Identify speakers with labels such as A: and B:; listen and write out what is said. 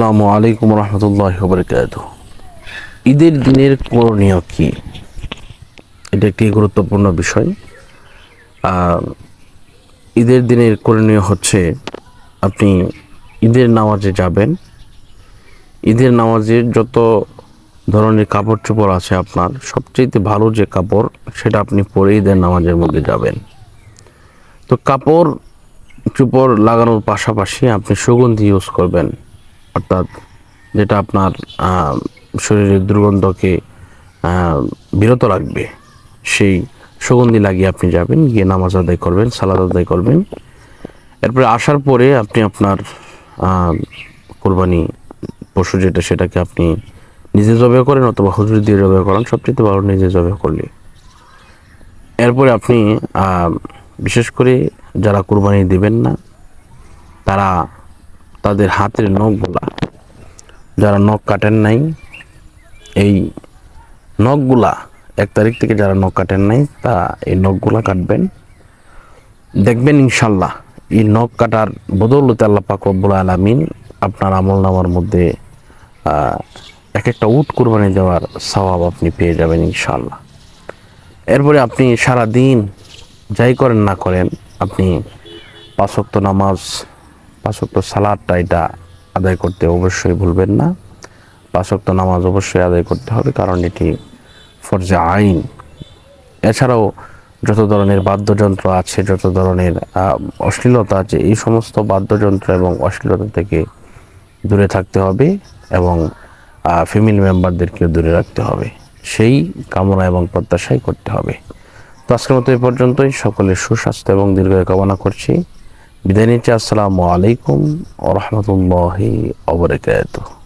A: আসসালামু আলাইকুম রহমতুল্লাহ বরকাত ঈদের দিনের করণীয় কি? এটা একটি গুরুত্বপূর্ণ বিষয়। ঈদের দিনের করণীয় হচ্ছে আপনি ঈদের নামাজে যাবেন। ঈদের নামাজের যত ধরনের কাপড় চোপড় আছে আপনার সবচেয়ে ভালো যে কাপড়, সেটা আপনি পরে ঈদের নামাজের মধ্যে যাবেন। তো কাপড় চোপড় লাগানোর পাশাপাশি আপনি সুগন্ধি ইউজ করবেন। অর্থাৎ যেটা আপনার শরীরের দুর্গন্ধকে বিরত রাখবে, সেই সুগন্ধি লাগিয়ে আপনি যাবেন, গিয়ে নামাজ আদায় করবেন সালাদ আদায় করবেন। এরপরে আসার পরে আপনি আপনার কোরবানি পশু যেটা সেটাকে আপনি নিজে জবে করেন অথবা হুজুর দিয়ে জবে করেন, সবচেয়ে ভালো নিজে জবে করলে। এরপরে আপনি বিশেষ করে যারা কোরবানি দিবেন না, তারা তাদের হাতের নখ নখগুলা যারা নখ কাটেন নাই, এই নখগুলা এক তারিখ থেকে যারা নখ কাটেন নাই, তা এই নখগুলা কাটবেন। দেখবেন ইনশাল্লাহ, এই নখ কাটার বদৌলতে আল্লাহ পাক রব্বুল আলামিন আপনার আমল নামার মধ্যে এক একটা উট কোরবানি দেওয়ার সওয়াব আপনি পেয়ে যাবেন ইনশাল্লাহ। এরপরে আপনি সারা দিন যাই করেন না করেন, আপনি পাঁচক্ত নামাজ পাঁচক্ত সালাদটা এটা আদায় করতে অবশ্যই ভুলবেন না। পাঁচক্ত নামাজ অবশ্যই আদায় করতে হবে, কারণ এটি ফরজে আইন। এছাড়াও যত ধরনের বাদ্যযন্ত্র আছে, যত ধরনের অশ্লীলতা আছে, এই সমস্ত বাদ্যযন্ত্র এবং অশ্লীলতা থেকে দূরে থাকতে হবে এবং ফ্যামিলি মেম্বারদেরকেও দূরে রাখতে হবে। সেই কামনা এবং প্রত্যাশাই করতে হবে। তো আজকের মতো এই পর্যন্তই। সকলের সুস্বাস্থ্য এবং দীর্ঘায়ু কামনা করছি। বিদায় নিচ্ছি আসসালামু আলাইকুম রহমতুল্লাহি অবরাকাতুহ